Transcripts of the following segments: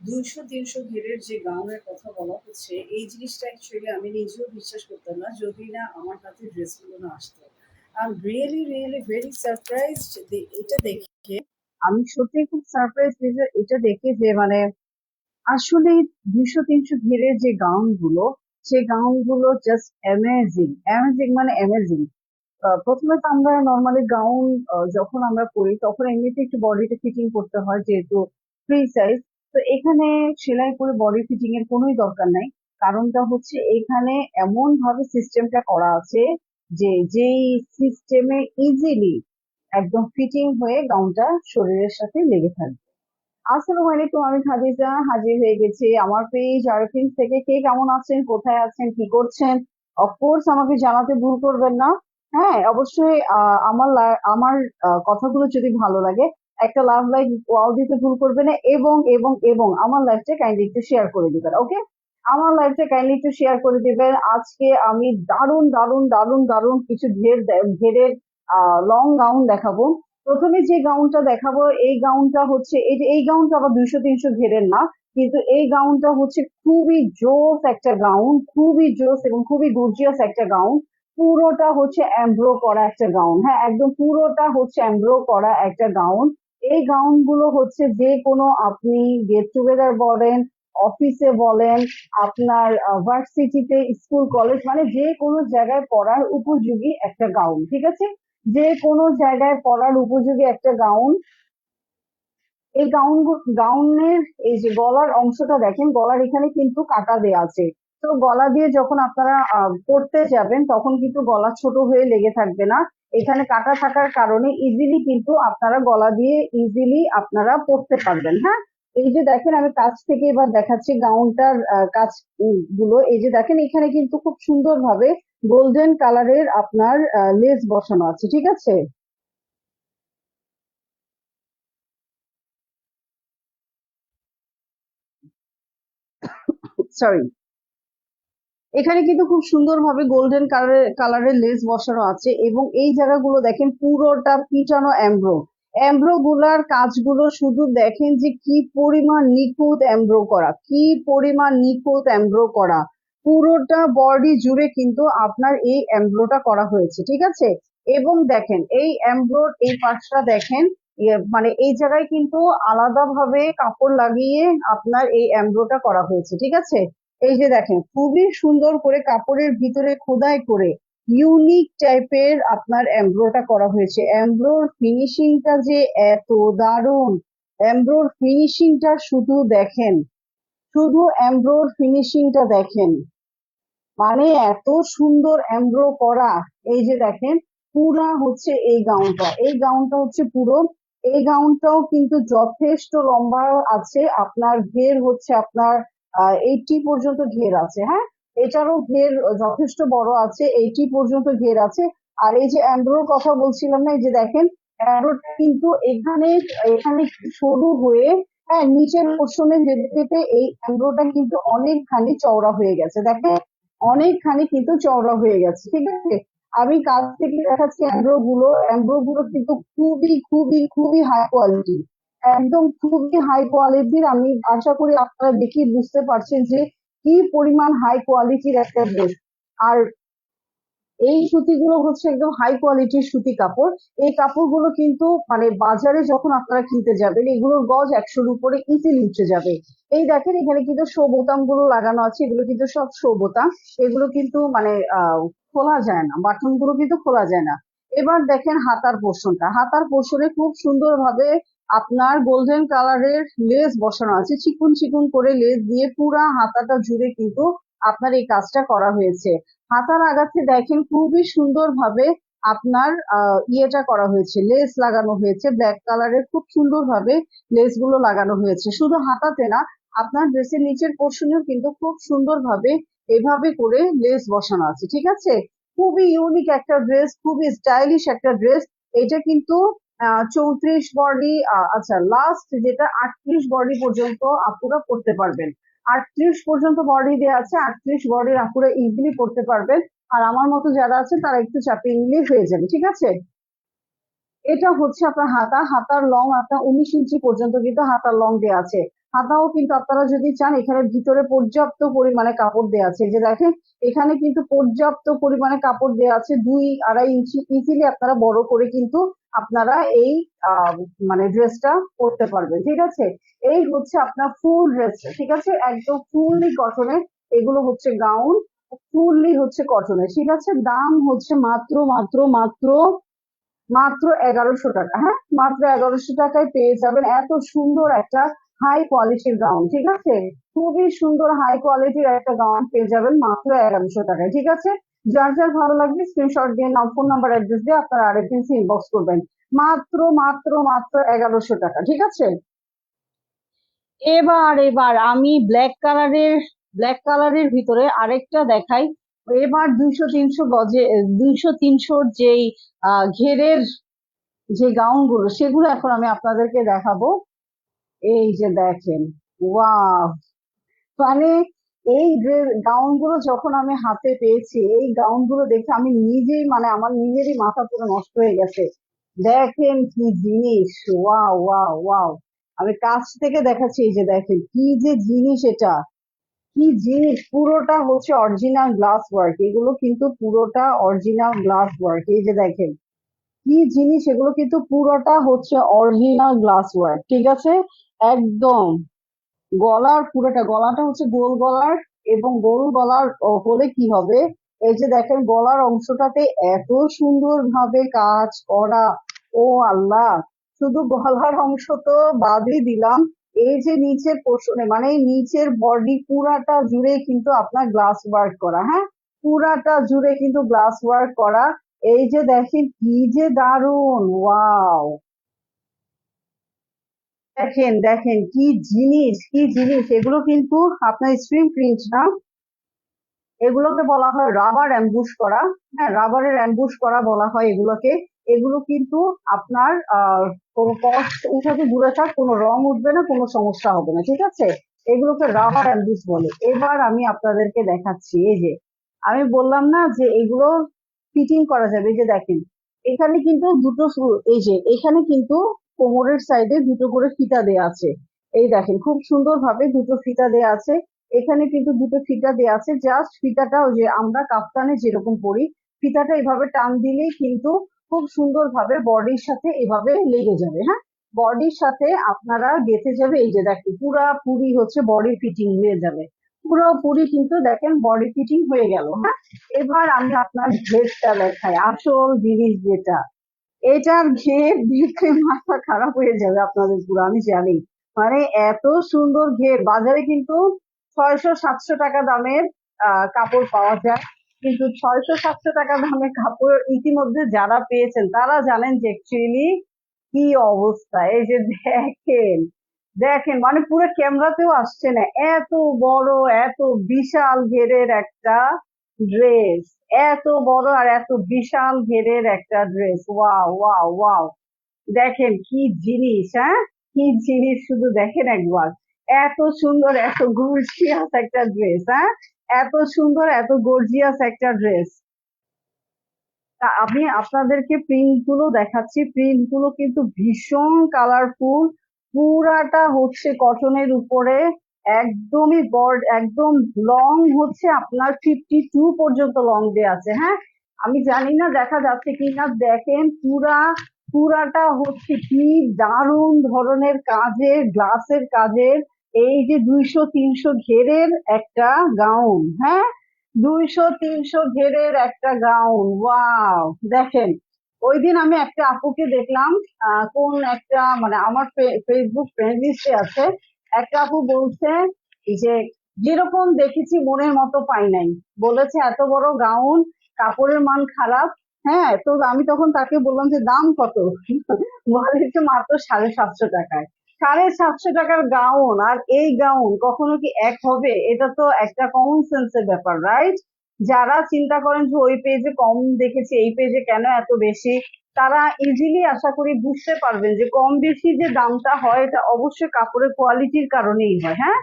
দুইশো তিনশো ঘেরের যে গাউনের কথা বলা হচ্ছে, এই জিনিসটা অ্যাকচুয়ালি আমি নিজেও বিশ্বাস করতাম না, যদি না আমার হাতে ড্রেসগুলো না আসতো। I really really very surprise এটা দেখে, আমি সত্যি খুব সারপ্রাইজ এটা দেখে যে মানে আসলে দুইশো তিনশো ঘেরের যে গাউনগুলো সেই গাউনগুলো জাস্ট অ্যামেজিং অ্যামেজিং মানে অ্যামেজিং প্রথমে তো আমরা নর্মালি গাউন যখন আমরা পরি, তখন এমনিতে একটু বডিতে ফিটিং করতে হয়, যেহেতু ফ্রি সাইজ তো এখানে সেলাই করে বডি ফিটিং এর কোনোই দরকার নাই। কারণটা হচ্ছে এখানে এমন ভাবে সিস্টেমটা করা আছে যে যেই সিস্টেমে ইজিলি একদম ফিটিং হয়ে গাউনটা শরীরের সাথে লেগে থাকবে। আসসালামু আলাইকুম, আমি খাদিজা, হাজির হয়ে গেছি আমার পেজ আরফিন থেকে। কে কেমন আছেন, কোথায় আছেন, কি করছেন? অফকোর্স আমাকে জানাতে ভুল করবেন না। হ্যাঁ অবশ্যই আমার আমার কথাগুলো যদি ভালো লাগে একটা লাভ লাইক ওয়াও দিতে ভুল করবে না এবং এবং এবং আমার লাইফটা কাইন্ডলি একটু শেয়ার করে দিবেন ওকে আমার লাইফটা কাইন্ডলি একটু শেয়ার করে দিবেন। আজকে আমি দারুণ দারুণ দারুণ দারুণ কিছু ঘের ঘেরের লং গাউন দেখাবো। প্রথমে যে গাউনটা দেখাবো, এই গাউনটা হচ্ছে, এই যে, এই গাউনটা আবার দুইশো, তিনশো ঘেরের না, কিন্তু এই গাউনটা হচ্ছে খুবই জোস একটা গাউন খুবই জোস এবং খুবই গর্জিয়াস একটা গাউন পুরোটা হচ্ছে এমব্রো করা একটা গাউন হ্যাঁ একদম পুরোটা হচ্ছে এমব্রো করা একটা গাউন এই গাউনগুলো হচ্ছে যে কোনো আপনি গেট টুগেদার বলেন অফিসে বলেন, আপনার ভার্সিটিতে স্কুল কলেজ মানে যে কোনো জায়গায় পড়ার উপযোগী একটা গাউন ঠিক আছে? যে কোনো জায়গায় পড়ার উপযোগী একটা গাউন এই গাউন গাউনের এই যে গলার অংশটা দেখেন, গলার এখানে কিন্তু কাটা দেয়া আছে। তো গলা দিয়ে যখন আপনারা পড়তে যাবেন, তখন কিন্তু গলা ছোট হয়ে লেগে থাকবে না। এখানে কাটা থাকার কারণে ইজিলি কিন্তু আপনারা গলা দিয়ে ইজিলি আপনারা পড়তে পারবেন হ্যাঁ? এই যে দেখেন, আমি কাছ থেকে এবার দেখাচ্ছি গাউনটার কাজগুলো। এই যে দেখেন, এখানে কিন্তু খুব সুন্দরভাবে গোল্ডেন কালারের আপনার লেস বসানো আছে, ঠিক আছে? সরি এখানে কিন্তু খুব সুন্দরভাবে গোল্ডেন কালারের কালারের লেস বসানো আছে এবং এই জায়গাগুলো দেখেন পুরোটা পিটানো অ্যাম্ব্রো এমব্রো গুলার কাজগুলো শুধু দেখেন যে কি পরিমাণ নিখুঁত এমব্রো করা কি পরিমাণ নিখুঁত এমব্রো করা। পুরোটা বডি জুড়ে কিন্তু আপনার এই এমব্রোটা করা হয়েছে ঠিক আছে? এবং দেখেন এই এমব্রোর এই পাশটা দেখেন ইয়ে, মানে এই জায়গায় কিন্তু আলাদাভাবে কাপড় লাগিয়ে আপনার এই এমব্রোটা করা হয়েছে ঠিক আছে? এই যে দেখেন, খুবই সুন্দর করে কাপড়ের ভিতরে খোদাই করে ইউনিক টাইপের আপনার এমব্রোটা করা হয়েছে। এমব্রোর ফিনিশিংটা যে এত দারুণ। এমব্রোর ফিনিশিংটা শুধু দেখেন, শুধু এমব্রোর ফিনিশিংটা দেখেন। মানে এত সুন্দর এমব্রো করা। এই যে দেখেন, পুরা হচ্ছে এই গাউনটা এই গাউনটা হচ্ছে পুরো, এই গাউনটাও কিন্তু যথেষ্ট লম্বা আছে। আপনার ঘের হচ্ছে আপনার এইটি পর্যন্ত ঘের আছে হ্যাঁ? এটারও ঘের যথেষ্ট বড় আছে এইটি পর্যন্ত ঘের আছে। আর এই যে অ্যান্ড্রোর কথা বলছিলাম না, এই যে দেখেন অ্যান্ড্রোটা কিন্তু এখানে এখানে সরু হয়ে হ্যাঁ নিচের পোর্শনে যেতে যেতে এই অ্যান্ড্রোটা কিন্তু অনেকখানি চওড়া হয়ে গেছে। দেখেন, অনেকখানি কিন্তু চওড়া হয়ে গেছে, ঠিক আছে? আমি কাছ থেকে দেখাচ্ছি অ্যান্ড্রো গুলো অ্যান্ড্রো গুলো কিন্তু খুবই খুবই খুবই হাই কোয়ালিটি একদম খুবই হাই কোয়ালিটির আমি আশা করি আপনারা দেখে বুঝতে পারছেন যে কি পরিমাণ হাই কোয়ালিটির একটা ড্রেস আর এই সুতিগুলো হচ্ছে একদম হাই কোয়ালিটির সুতি কাপড়। এই কাপড়গুলো কিন্তু মানে বাজারে যখন আপনারা কিনতে যাবেন, এগুলোর গজ একশোর উপরে ইজিলি উঠে যাবে। এই দেখেন, এখানে কিন্তু শো বোতামগুলো লাগানো আছে, এগুলো কিন্তু সব শো বোতাম। এগুলো কিন্তু মানে খোলা যায় না বাটনগুলো কিন্তু খোলা যায় না। এবার দেখেন হাতার পোর্শনটা হাতার পোর্শনে খুব সুন্দরভাবে আপনার গোল্ডেন কালারের লেস বসানো আছে। চিকুন চিকুন করে লেস দিয়ে পুরা হাতাটা জুড়ে কিন্তু আপনার এই কাজটা করা হয়েছে। হাতার আগাতে দেখেন খুবই সুন্দরভাবে আপনার ইয়েটা করা হয়েছে লেস লাগানো হয়েছে। ব্ল্যাক কালারের খুব সুন্দরভাবে লেসগুলো লাগানো হয়েছে। শুধু হাতাতে না, আপনার ড্রেসের নিচের পোর্শনেও কিন্তু খুব সুন্দরভাবে এভাবে করে লেস বসানো আছে। ঠিক আছে? খুবই ইউনিক একটা ড্রেস খুবই স্টাইলিশ একটা ড্রেস এটা কিন্তু চৌত্রিশ বডি আচ্ছা লাস্ট যেটা আটত্রিশ বডি পর্যন্ত আপুরা পড়তে পারবেন। আটত্রিশ পর্যন্ত বডি দেওয়া আছে, আটত্রিশ বডির আপুরা ইজিলি পড়তে পারবেন। আর আমার মতো যারা আছে, তারা একটু চাপিয়ে নিলেই হয়ে যাবে, ঠিক আছে? এটা হচ্ছে আপনার হাতা। হাতার লং আপনার উনিশ ইঞ্চি পর্যন্ত কিন্তু হাতার লং দেওয়া আছে। হাতাও কিন্তু আপনারা যদি চান, এখানে ভিতরে পর্যাপ্ত পরিমাণে কাপড় দেওয়া আছে। যে দেখেন, এখানে কিন্তু পর্যাপ্ত পরিমাণে কাপড় দেওয়া আছে, দুই আড়াই ইঞ্চি ইজিলি আপনারা বড় করে কিন্তু আপনারা এই মানে ড্রেসটা পরতে পারবেন, ঠিক আছে? এই হচ্ছে আপনার ফুল ড্রেস ঠিক আছে? একদম ফুললি কটনের এগুলো হচ্ছে গাউন ফুললি হচ্ছে কটনের ঠিক আছে? দাম হচ্ছে মাত্র মাত্র মাত্র মাত্র এগারোশো টাকা হ্যাঁ? মাত্র এগারোশো টাকায় পেয়ে যাবেন। এত সুন্দর একটা হাই কোয়ালিটির গাউন ঠিক আছে? খুবই সুন্দর হাই কোয়ালিটির একটা গাউন পেয়ে যাবেন মাত্র এগারোশো টাকায়, ঠিক আছে? যার যার ভালো লাগবে স্ক্রিনশট দিয়ে নাম ফোন নাম্বার অ্যাড্রেস দিয়ে আপনারা আরেকদিন ইনবক্স করবেন। মাত্র মাত্র মাত্র এগারোশো টাকা, ঠিক আছে? এবার এবার আমি ব্ল্যাক কালারের ব্ল্যাক কালারের ভিতরে আরেকটা দেখাই। এবার দুইশো তিনশো গজে, দুইশো তিনশোর যেই ঘেরের যে গাউনগুলো, সেগুলো এখন আমি আপনাদেরকে দেখাবো। এই যে দেখেন, ওয়াও! মানে এই গাউনগুলো যখন আমি হাতে পেয়েছি, এই গাউনগুলো দেখে আমি নিজেই মানে আমার নিজেরই মাথা পুরো নষ্ট হয়ে গেছে। দেখেন কি জিনিস! Wow wow wow! আমি কাছ থেকে দেখাচ্ছি এই যে দেখেন, কি যে জিনিস এটা! কি জিনিস! পুরোটা হচ্ছে অরিজিনাল গ্লাস ওয়ার্ক এগুলো কিন্তু পুরোটা অরিজিনাল গ্লাস ওয়ার্ক এই যে দেখেন। কি জিনিস, এগুলো কিন্তু পুরোটা হচ্ছে অরিজিনাল গ্লাস ওয়ার্ক ঠিক আছে? একদম। গলার পুরোটা, গলাটা হচ্ছে গোল গলার এবং গোল গলার হলে কি হবে? এই যে দেখেন গলার অংশটাতে এত সুন্দর ভাবে কাজ করা। ও আল্লাহ! শুধু গলার অংশ তো বাদই দিলাম। এই যে নিচের পোর্শনে মানে নিচের বডি পুরাটা জুড়ে কিন্তু আপনার গ্লাস ওয়ার্ক করা হ্যাঁ? পুরাটা জুড়ে কিন্তু গ্লাস ওয়ার্ক করা। এই যে দেখেন কি যে দারুণ! ওয়াও দেখেন দেখেন কি জিনিস কি জিনিস। এগুলো কিন্তু আপনার স্ক্রিন প্রিন্ট না। এগুলোকে বলা হয় রাবার অ্যাম্বুশ করা। হ্যাঁ রাবারের অ্যাম্বুশ করা বলা হয় এগুলোকে। এগুলো কিন্তু আপনার কোনো কষ্ট উঠাতে দূরে থাক, কোনো রং উঠবে না, কোনো সমস্যা হবে না, ঠিক আছে? এগুলোকে রাবার অ্যাম্বুশ বলে। এবার আমি আপনাদেরকে দেখাচ্ছি, এই যে, আমি বললাম না যে এগুলো ফিটিং করা যাবে, এই যে দেখেন, এখানে কিন্তু দুটো এই যে, এখানে কিন্তু কোমরের সাইডে দুটো করে ফিতা দেয়া আছে। এই দেখেন, খুব সুন্দর ভাবে দুটো ফিতা দেয়া আছে। এখানে কিন্তু দুটো ফিতা দেয়া আছে। জাস্ট ফিতাটা ওই যে আমরা কাফতানে যেরকম পরি, ফিতাটা এভাবে টান দিলেই কিন্তু খুব সুন্দর ভাবে বডির সাথে এভাবে লেগে যাবে হ্যাঁ? বডির সাথে আপনারা গেঁথে যাবে, এই যে দেখেন, পুরা পুরি হচ্ছে বডি ফিটিং হয়ে যাবে। পুরো পুরি কিন্তু দেখেন বডি ফিটিং হয়ে গেল হ্যাঁ? এবার আমি আপনার ঘেরটা দেখাই, আসল জিনিস যেটা। এটার ঘের দেখে মাথা খারাপ হয়ে যাবে আপনাদের পুরো, আমি জানি। মানে এত সুন্দর ঘের, বাজারে কিন্তু ছয়শো, সাতশো টাকা দামের কাপড় পাওয়া যায়। কিন্তু ছয়শো, সাতশো টাকা দামের কাপড় ইতিমধ্যে যারা পেয়েছেন, তারা জানেন যে অ্যাকচুয়ালি কি অবস্থা। এই যে দেখেন দেখেন মানে পুরো ক্যামেরাতেও আসছে না। এত বড়, এত বিশাল ঘেরের একটা ড্রেস এত বড় আর এত বিশাল ঘেরের একটা ড্রেস ওয়াও ওয়াও ওয়াও দেখেন কি জিনিস হ্যাঁ? কি জিনিস শুধু দেখেন একবার। এত সুন্দর, এত গর্জিয়াস একটা ড্রেস হ্যাঁ? এত সুন্দর, এত গর্জিয়াস একটা ড্রেস তা আমি আপনাদেরকে প্রিন্টগুলো দেখাচ্ছি। প্রিন্টগুলো কিন্তু ভীষণ কালারফুল পুরাটা হচ্ছে কটনের উপরে একদমই বড় একদম লং হচ্ছে আপনার ফিফটি টু পর্যন্ত লং দেয়া আছে হ্যাঁ? আমি জানি না দেখা যাচ্ছে কি না দেখেন পুরা, পুরাটা হচ্ছে কি দারুণ ধরনের কাজের গ্লাসের কাজের, এই যে দুইশো, তিনশো ঘেরের একটা গাউন হ্যাঁ? দুইশো, তিনশো ঘেরের একটা গাউন ওয়াও দেখেন ওই দিন আমি একটা আপুকে দেখলাম কোন একটা মানে আমার ফেসবুক ফ্রেন্ড লিস্টে আছে একটা আপু বলছে যে, যেরকম দেখেছি মনের মতো পাই নাই। বলেছে, এত বড় গাউন, কাপড়ের মান খারাপ। হ্যাঁ তো আমি তখন তাকে বললাম যে, দাম কত? বলেছে মাত্র সাড়ে সাতশো টাকায়। সাড়ে সাতশো টাকার গাউন, আর এই গাউন কখনো কি এক হবে? এটা তো একটা কমন সেন্সের ব্যাপার রাইট যারা চিন্তা করেন যে ওই পেজে কম দেখেছি, এই পেজে কেন এত বেশি, তারা ইজিলি আশা করি বুঝতে পারবেন যে কম বেশি যে দামটা হয়, এটা অবশ্যই কাপড়ের কোয়ালিটির কারণেই হয় হ্যাঁ?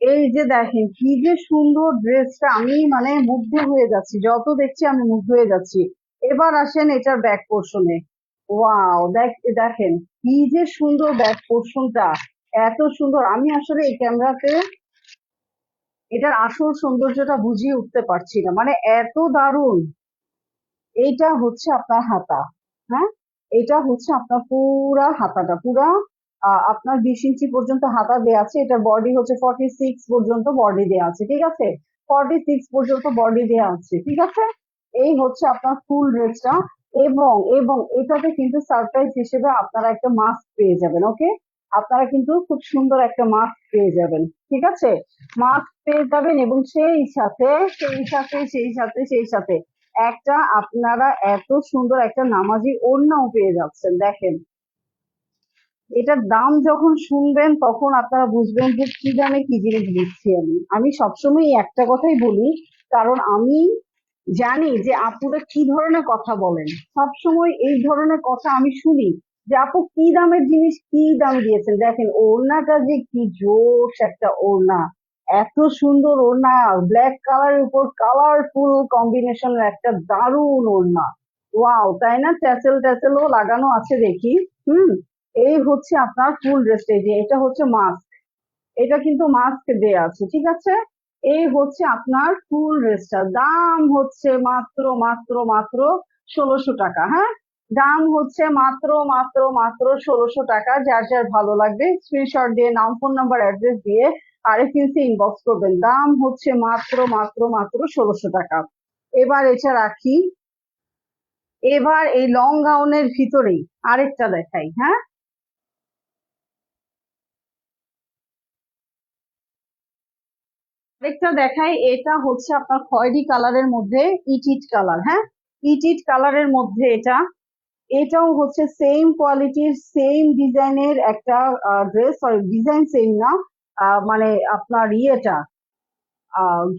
এই যে দেখেন, কি যে সুন্দর ড্রেসটা আমি মানে মুগ্ধ হয়ে যাচ্ছি, যত দেখছি আমি মুগ্ধ হয়ে যাচ্ছি। এবার আসেন এটার ব্যাক পোর্শনে ওয়াও দেখ, দেখেন, কি যে সুন্দর ব্যাক পোর্শনটা এত সুন্দর। আমি আসলে এই ক্যামেরাতে এটার আসল সৌন্দর্যটা বুঝিয়ে উঠতে পারছি না। মানে এত দারুণ। এইটা হচ্ছে আপনার হাতা হ্যাঁ? এটা হচ্ছে আপনার পুরা হাতাটা, পুরা আপনার বিশ ইঞ্চি পর্যন্ত হাতা দেয়া আছে। এটার বডি হচ্ছে ফর্টি সিক্স পর্যন্ত বডি দেয়া আছে, ঠিক আছে? ফর্টি সিক্স পর্যন্ত বডি দেয়া আছে, ঠিক আছে? এই হচ্ছে আপনার ফুল ড্রেসটা এবং এবং এটাতে কিন্তু সারপ্রাইজ হিসেবে আপনারা একটা মাস্ক পেয়ে যাবেন ওকে আপনারা কিন্তু খুব সুন্দর একটা মাস্ক পেয়ে যাবেন, ঠিক আছে? মাস্ক পেয়ে যাবেন এবং সেই সাথে সেই সাথে সেই সাথে সেই সাথে একটা আপনারা এত সুন্দর একটা নামাজি ওড়নাও পেয়ে যাচ্ছেন, দেখেন। এটার দাম যখন শুনবেন তখন আপনারা বুঝবেন যে কি দামে কি জিনিস দিচ্ছি আমি। আমি সবসময় একটা কথাই বলি, কারণ আমি জানি যে আপুরা কি ধরনের কথা বলেন। সবসময় এই ধরনের কথা আমি শুনি। যে আপু কি দামের জিনিস, কি দাম দিয়েছেন? দেখেন, ওড়নাটা যে কি জোশ একটা ওড়না। এত সুন্দর ওড়না ব্ল্যাক কালারের উপর কালারফুল কম্বিনেশনের একটা দারুণ ওড়না। ওয়াও তাই না? ট্যাসেল ট্যাসেলও লাগানো আছে দেখি। হুম, এই হচ্ছে আপনার ফুল ড্রেসটা যে, এটা হচ্ছে মাস্ক এটা কিন্তু মাস্ক দেয়া আছে, ঠিক আছে? এই হচ্ছে আপনার ফুল ড্রেসটা দাম হচ্ছে মাত্র মাত্র মাত্র ষোলোশো টাকা হ্যাঁ? দাম হচ্ছে মাত্র মাত্র মাত্র ষোলোশো টাকা। যার যার ভালো লাগবে স্ক্রিনশট দিয়ে, নাম ফোন নাম্বার অ্যাড্রেস দিয়ে আরএফএনসি ইনবক্স করবেন। দাম হচ্ছে মাত্র মাত্র মাত্র ষোলোশো টাকা। এবার এটা রাখি। এবার এই লং গাউনের ভিতরেই আরেকটা দেখাই হ্যাঁ? আরেকটা দেখাই, এটা হচ্ছে আপনার খয়েরি কালারের মধ্যে ইটিট কালার হ্যাঁ? ইটিট কালারের মধ্যে এটা এটাও হচ্ছে সেম কোয়ালিটির সেম ডিজাইনের একটা ড্রেস সরি ডিজাইন সেম না মানে আপনার ইয়েটা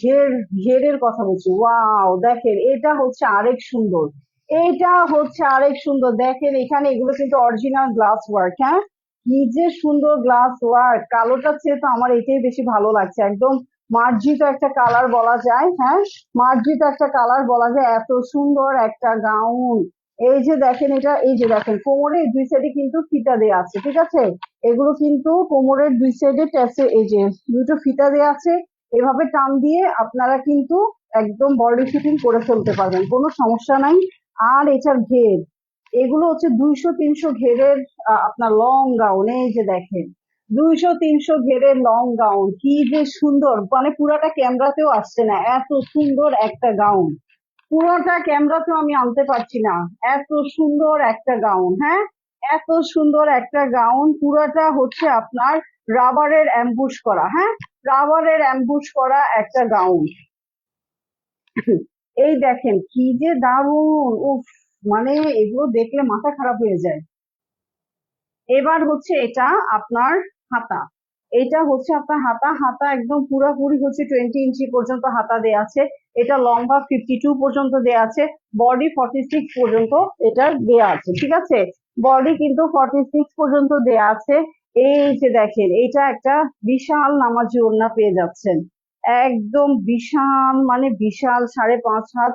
ঘের, ঘেরের কথা বলছি। ওয়াও দেখেন, এটা হচ্ছে আরেক সুন্দর। এটা হচ্ছে আরেক সুন্দর। দেখেন, এখানে এগুলো কিন্তু অরিজিনাল গ্লাস ওয়ার্ক হ্যাঁ? কি যে সুন্দর গ্লাস ওয়ার্ক কালোটার চেয়ে তো আমার এটাই বেশি ভালো লাগছে। একদম মার্জিত একটা কালার বলা যায় হ্যাঁ? মার্জিত একটা কালার বলা যায়। এত সুন্দর একটা গাউন এই যে দেখেন এটা, এই যে দেখেন, কোমরের দুই সাইডে কিন্তু ফিতা দেওয়া আছে, ঠিক আছে? এগুলো কিন্তু কোমরের দুই সাইডে ট্যাসে এই যে দুটো ফিতা দেওয়া আছে, এভাবে টান দিয়ে আপনারা কিন্তু একদম বডি ফিটিং করে ফেলতে পারবেন, কোনো সমস্যা নাই। আর এটার ঘের, এগুলো হচ্ছে দুইশো তিনশো ঘেরের আপনার লং গাউন এই যে দেখেন, দুইশো তিনশো ঘেরের লং গাউন কি যে সুন্দর মানে পুরাটা ক্যামেরাতেও আসছে না, এত সুন্দর একটা গাউন পুরোটা ক্যামেরাতেও আমি আনতে পারছি না। এত সুন্দর একটা গাউন হ্যাঁ? এত সুন্দর একটা গাউন পুরাটা হচ্ছে আপনার রাবারের অ্যাম্বুশ করা হ্যাঁ? রাবারের অ্যাম্বুশ করা একটা গাউন এই দেখেন কি যে দারুণ, উফ মানে এগুলো দেখলে মাথা খারাপ হয়ে যায়। এবার হচ্ছে এটা আপনার হাতা। এটা হচ্ছে আপনার হাতা। হাতা একদম পুরোপুরি হচ্ছে টোয়েন্টি ইঞ্চি পর্যন্ত হাতা দেয়া আছে। এটা লম্বা ফিফটি টু পর্যন্ত দেয়া আছে। বডি ফর্টি সিক্স পর্যন্ত এটা দেয়া আছে, ঠিক আছে? বডি কিন্তু ফর্টি সিক্স পর্যন্ত দেয়া আছে। এই যে দেখেন এটা একটা বিশাল নামাজি ওড়না পেয়ে যাচ্ছেন। একদম বিশাল মানে বিশাল সাড়ে পাঁচ হাত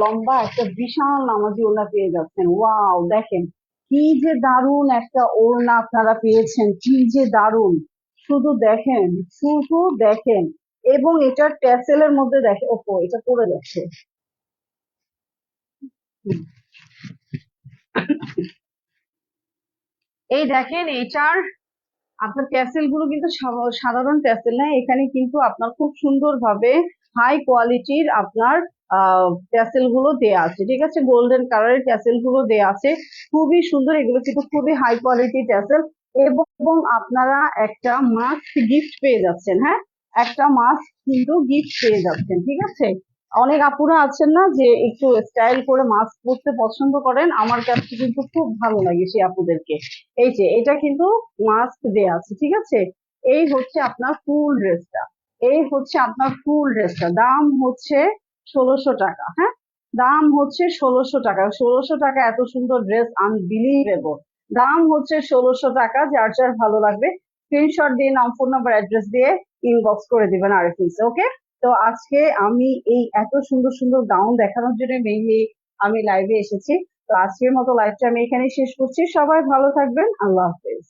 লম্বা একটা বিশাল নামাজি ওড়না পেয়ে যাচ্ছেন। ওয়াও, দেখেন। কি যে দারুণ একটা ওড়না আপনারা পেয়েছেন, কি যে দারুণ। শুধু দেখেন শুধু দেখেন। এবং এটার ট্যাসেলের মধ্যে দেখে ওপো এটা পড়ে যাচ্ছে এই দেখেন এটার আপনার ট্যাসেলগুলো কিন্তু সাধারণ ট্যাসেল না, এখানে কিন্তু আপনার খুব সুন্দর ভাবে হাই কোয়ালিটির আপনার ট্যাসেলগুলো দেয়া আছে, ঠিক আছে? গোল্ডেন কালারের ট্যাসেলগুলো দেয়া আছে। খুবই সুন্দর, এগুলো কিন্তু খুবই হাই কোয়ালিটি ট্যাসেল এবং আপনারা একটা মাস্ক গিফট পেয়ে যাচ্ছেন হ্যাঁ? একটা মাস্ক কিন্তু গিফট পেয়ে যাচ্ছেন, ঠিক আছে? অনেক আপুরা আছেন না যে একটু স্টাইল করে মাস্ক পরতে পছন্দ করেন, আমার কাছে কিন্তু খুব ভালো লাগে সেই আপুদেরকে। এই যে, এটা কিন্তু মাস্ক দেয়া আছে, ঠিক আছে? এই হচ্ছে আপনার ফুল ড্রেসটা এই হচ্ছে আপনার ফুল ড্রেসটা দাম হচ্ছে ষোলোশো টাকা হ্যাঁ? দাম হচ্ছে ষোলোশো টাকা। ষোলোশো টাকা এত সুন্দর ড্রেস আনবিলিভেবল দাম হচ্ছে ষোলোশো টাকা, যার যার ভালো লাগবে স্ক্রিনশট দিয়ে নাম ফোন নাম্বার অ্যাড্রেস দিয়ে ইনবক্স করে দিবেন আর ওকে তো আজকে আমি এই এত সুন্দর সুন্দর গাউন দেখানোর জন্য মেইনলি আমি লাইভে এসেছি। তো আজকের মতো লাইভটা আমি এখানে শেষ করছি। সবাই ভালো থাকবেন। আল্লাহ হাফেজ।